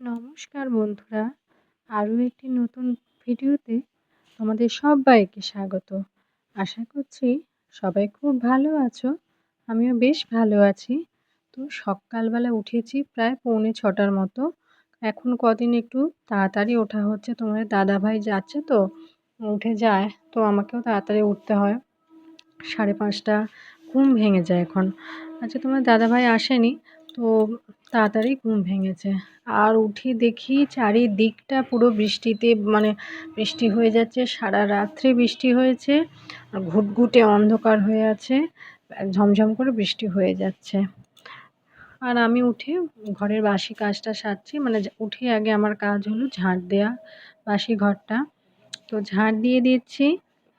নমস্কার বন্ধুরা, আরও একটি নতুন ভিডিওতে তোমাদের সবাইকে স্বাগত। আশা করছি সবাই খুব ভালো আছো, আমিও বেশ ভালো আছি। তো সকালবেলা উঠেছি প্রায় পৌনে ছটার মতো। এখন কদিন একটু তাড়াতাড়ি ওঠা হচ্ছে, তোমাদের দাদাভাই যাচ্ছে তো, উঠে যায়, তো আমাকেও তাড়াতাড়ি উঠতে হয়। সাড়ে পাঁচটা, ঘুম ভেঙে যায় এখন। আচ্ছা তোমার দাদাভাই আসেনি তো তাড়াতাড়ি ঘুম ভেঙেছে। আর উঠে দেখি চারিদিকটা পুরো বৃষ্টিতে মানে বৃষ্টি হয়ে যাচ্ছে, সারা রাত্রে বৃষ্টি হয়েছে, আর ঘুটঘুটে অন্ধকার হয়ে আছে, ঝমঝম করে বৃষ্টি হয়ে যাচ্ছে। আর আমি উঠে ঘরের বাসি কাজটা সারছি মানে উঠে আগে আমার কাজ হলো ঝাঁট দেওয়া বাসি ঘরটা। তো ঝাঁট দিয়ে দিচ্ছি।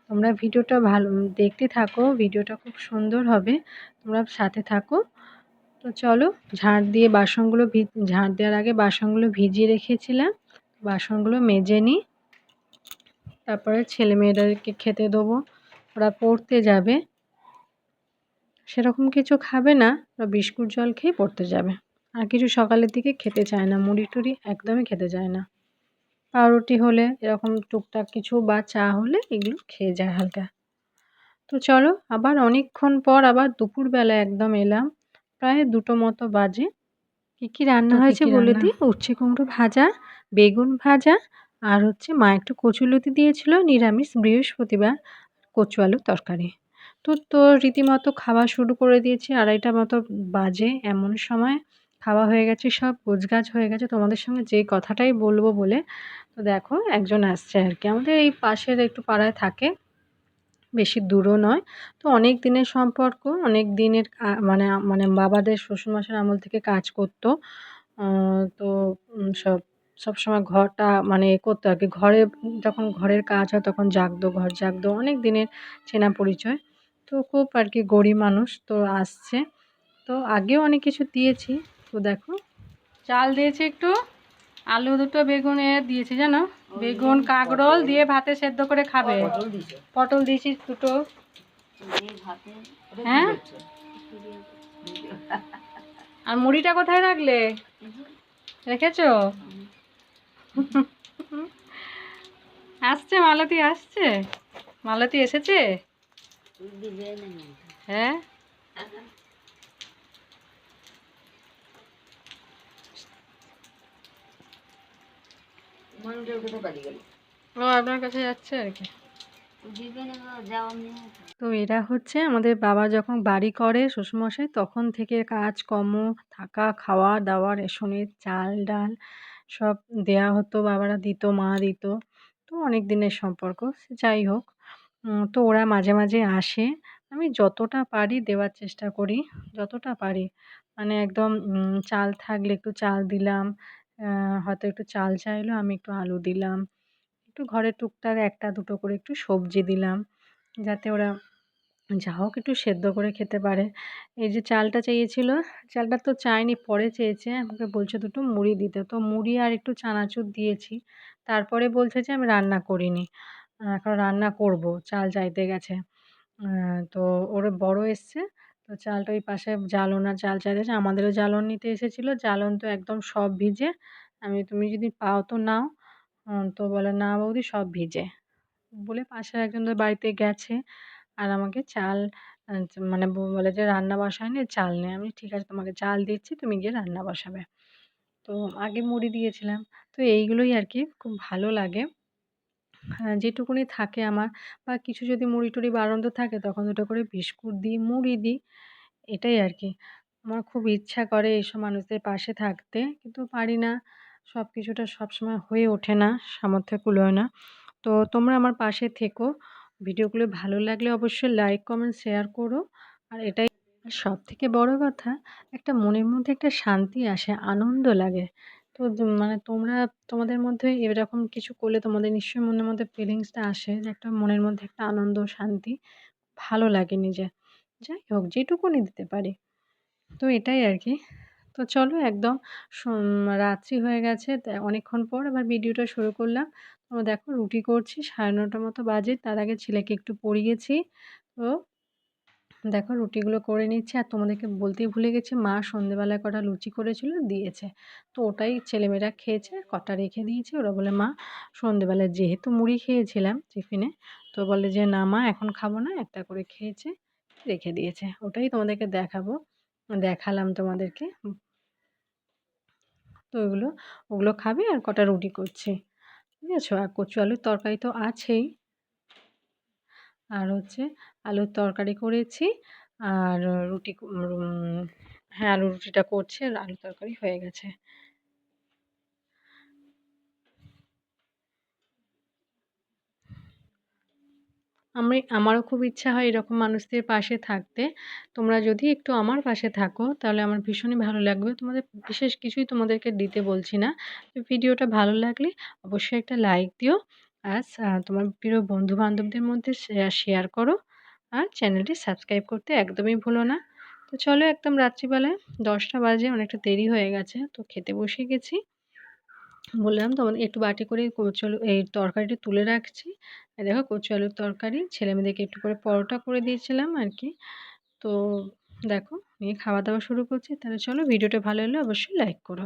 তোমরা ভিডিওটা ভালো, দেখতে থাকো, ভিডিওটা খুব সুন্দর হবে। তোমরা সাথে থাকো। তো চলো ঝাঁট দিয়ে বাসনগুলো ঝাঁট দেওয়ার আগে বাসনগুলো ভিজিয়ে রেখেছিলাম। বাসনগুলো মেজে নিই তারপরে ছেলে মেয়েদেরকে খেতে দেবো। ওরা পড়তে যাবে। সেরকম কিছু খাবে না। ওরা বিস্কুট জল খেয়ে পড়তে যাবে। আর কিছু সকালের দিকে খেতে চায় না। মুড়ি টুড়ি একদমই খেতে চায় না। পাউরুটি হলে, এরকম টুকটাক কিছু বা চা হলে এগুলো খেয়ে যায় হালকা। তো চলো, আবার অনেকক্ষণ পর আবার দুপুরবেলা একদম এলাম। প্রায় দুটো মতো বাজে। কী কী রান্না হয়েছে বলে দিই? উচ্ছে কুমড়ো ভাজা বেগুন ভাজা আর হচ্ছে মা একটু কচুলতি দিয়েছিল নিরামিষ বৃহস্পতিবার কচু আলুর তরকারি। তো তো রীতিমতো খাওয়া শুরু করে দিয়েছি। আড়াইটা মতো বাজে এমন সময়। খাওয়া হয়ে গেছে সব গোছগাছ হয়ে গেছে। তোমাদের সঙ্গে যে কথাটাই বলব বলে। তো দেখো একজন আসছে আর কি। আমাদের এই পাশের একটু পাড়ায় থাকে। বেশি দূরও নয়। তো অনেক দিনের সম্পর্ক, অনেক দিনের মানে মানে বাবাদের শ্বশুরমশাইয়ের আমল থেকে কাজ করতো। তো সব সবসময় ঘরটা মানে এ করতো আর কি ঘরে, যখন ঘরের কাজ হয় তখন জাগতো, ঘর জাগতো। অনেক দিনের চেনা পরিচয়। তো খুব আর কি গরিব মানুষ তো আসছে। তো আগেও অনেক কিছু দিয়েছি। তো দেখো, চাল দিয়েছি একটু, আলু দুটো বেগুন দিয়েছি, জানো? বেগুন কাঁকরোল দিয়ে ভাতে সেদ্ধ করে খাবে। পটল দিয়েছি। দুটো। হ্যাঁ? আর মুড়িটা কোথায় রাখলে? রেখেছো? আসছে মালতী আসছে। মালতী এসেছে? হ্যাঁ? ও আপনার কাছে যাচ্ছে আর কি? তো এরা হচ্ছে আমাদের বাবা যখন বাড়ি করে শ্বশুরমশাই তখন থেকে কাজকর্ম থাকা খাওয়া দাওয়া রেশনের চাল ডাল সব দেয়া হতো বাবারা দিত মা দিত। তো অনেক দিনের সম্পর্ক যাই হোক। তো ওরা মাঝে মাঝে আসে। আমি যতটা পারি দেওয়ার চেষ্টা করি যতটা পারি। মানে একদম চাল থাকলে একটু চাল দিলাম হয়তো একটু চাল চাইলো, আমি একটু আলু দিলাম। একটু ঘরে টুকটাক একটা দুটো করে একটু সবজি দিলাম, যাতে ওরা যা হোক একটু সেদ্ধ করে খেতে পারে। এই যে চালটা চেয়েছিল, চালটা তো চায়নি পরে চেয়েছে। আমাকে বলছে দুটো মুড়ি দিতে। তো মুড়ি আর একটু চানাচুর দিয়েছি। তারপরে বলছে যে আমি রান্না করিনি। এখন রান্না করব, চাল চাইতে গেছে। তো ওর বড় এসছে তো চালটা ওই পাশে জ্বালন আর চাল চাইতেছে আমাদেরও জ্বালন নিতে এসেছিল। জ্বালন তো একদম সব ভিজে। আমি, তুমি যদি পাও তো নাও। তো বলে, না বৌদি, সব ভিজে। বলে পাশের একজনদের বাড়িতে গেছে আর আমাকে চাল মানে বলে যে, রান্না বসায় বসায়নি, চাল নেই আমি, ঠিক আছে, তোমাকে চাল দিচ্ছি, তুমি গিয়ে রান্না বসাবে। তো আগে মুড়ি দিয়েছিলাম। তো এইগুলোই আর কি খুব ভালো লাগে। যেটুকুনি থাকে আমার বা কিছু যদি মুড়ি টুড়ি বাড়ন্ত থাকে তখন দুটো করে বিস্কুট দিই, মুড়ি দিই, এটাই আর কি আমার খুব ইচ্ছা করে এইসব মানুষদের পাশে থাকতে কিন্তু পারি না। সব কিছুটা সবসময় হয়ে ওঠে না, সামর্থ্য কুলোয় না। তো তোমরা আমার পাশে থেকো। ভিডিওগুলো ভালো লাগলে অবশ্যই লাইক কমেন্ট শেয়ার করো। আর এটাই সব থেকে বড় কথা, একটা মনের মধ্যে একটা শান্তি আসে, আনন্দ লাগে। তো মানে তোমরা, তোমাদের মধ্যে এরকম কিছু করলে তোমাদের নিশ্চয়ই মনের মধ্যে ফিলিংসটা আসে যে একটা মনের মধ্যে একটা আনন্দ, শান্তি ভালো লাগে নিজের। যাই হোক, যেটুকুনি দিতে পারি। তো এটাই আর কি। তো চলো একদম রাত্রি হয়ে গেছে অনেকক্ষণ পর আবার ভিডিওটা শুরু করলাম। তো দেখো রুটি করছি, সাড়ে নটার মতো বাজে, তার আগে ছেলেকে একটু পড়িয়েছি। তো দেখো রুটিগুলো করে নিচ্ছি আর তোমাদেরকে বলতেই ভুলে গেছি, মা সন্ধেবেলায় কটা লুচি করেছিল, দিয়েছে। তো ওটাই ছেলেমেয়েরা খেয়েছে, কটা রেখে দিয়েছে। ওরা বলে, মা, সন্ধেবেলায় যেহেতু মুড়ি খেয়েছিলাম টিফিনে, তো বলে যে, না মা, এখন খাব না, একটা করে খেয়েছে, রেখে দিয়েছে। ওটাই তোমাদেরকে দেখাবো, দেখালাম তোমাদেরকে। তো ওগুলো ওগুলো খাবে আর কটা রুটি করছি। আছে আর কচু আলুর তরকারি তো আছেই। আর হচ্ছে আলুর তরকারি করেছি। আর রুটি হ্যাঁ আলু রুটিটা করছি আর আলু তরকারি হয়ে গেছে। আমি, আমারও খুব ইচ্ছা হয় এরকম মানুষদের পাশে থাকতে। তোমরা যদি একটু আমার পাশে থাকো, তাহলে আমার ভীষণই ভালো লাগবে। তোমাদের বিশেষ কিছুই তোমাদেরকে দিতে বলছি না। ভিডিওটা ভালো লাগলে অবশ্যই একটা লাইক দিও। আর তোমার প্রিয় বন্ধু বান্ধবদের মধ্যে শেয়ার করো। আর চ্যানেলটি সাবস্ক্রাইব করতে একদমই ভুলো না। তো চলো একদম রাত্রিবেলায় দশটা বাজে, অনেকটা দেরি হয়ে গেছে, তো খেতে বসে গেছি। বললাম তো একটু বাটি করে কচু আলু এই তরকারিটা তুলে রাখছি। দেখো কচু আলুর তরকারি, ছেলে মেয়েদেরকে একটু করে পরোটা করে দিয়েছিলাম আর কি তো দেখো, নিয়ে খাওয়া দাওয়া শুরু করছি। তাহলে চলো ভিডিওটা ভালো হলে অবশ্যই লাইক করো।